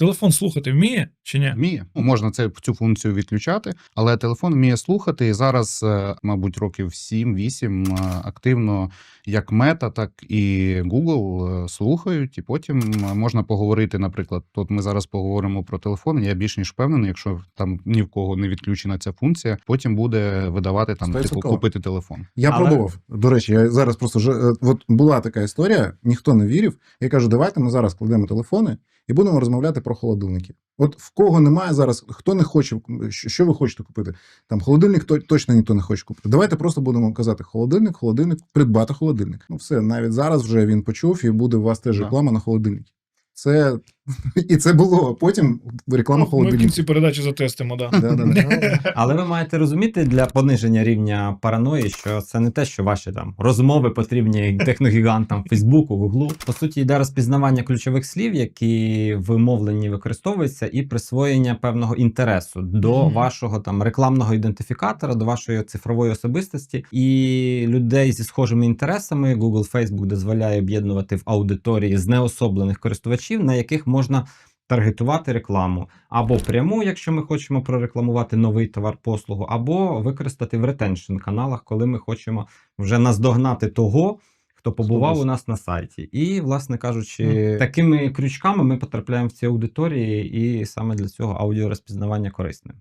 Телефон слухати вміє чи ні? Вміє. Ну, можна це цю функцію відключати, але телефон вміє слухати. І зараз, е, мабуть, років 7-8 е, активно як Мета, так і Google е, слухають, і потім можна поговорити. Наприклад, от ми зараз поговоримо про телефон. Я більш ніж впевнений, якщо там ні в кого не відключена ця функція, потім буде видавати там типу 100%. купити телефон. Я Але- пробував. До речі, я зараз просто вже от була така історія, ніхто не вірив. Я кажу, давайте ми зараз кладемо телефони і будемо розмовляти про холодильники. От в кого немає зараз, хто не хоче, що ви хочете купити? Там холодильник то, точно ніхто не хоче купити. Давайте просто будемо казати холодильник, холодильник, придбати холодильник. Ну все, навіть зараз вже він почув, і буде у вас теж реклама на холодильник. Це і це було. Потім реклама Ну, Ми в холодильників. кінці передачі затестимо, да. Але ви маєте розуміти для пониження рівня параної, що це не те, що ваші там розмови потрібні техногігантам Фейсбуку, Гуглу. По суті, йде розпізнавання ключових слів, які в мовленні використовуються, і присвоєння певного інтересу до Мгм. вашого там рекламного ідентифікатора, до вашої цифрової особистості. І людей зі схожими інтересами Google, Facebook дозволяє об'єднувати в аудиторії знеособлених користувачів, на яких можна таргетувати рекламу або пряму, якщо ми хочемо прорекламувати новий товар послугу, або використати в ретеншн каналах, коли ми хочемо вже наздогнати того. Хто побував у нас на сайті, і, власне кажучи, такими крючками ми потрапляємо в ці аудиторії, і саме для цього аудіорозпізнавання корисне.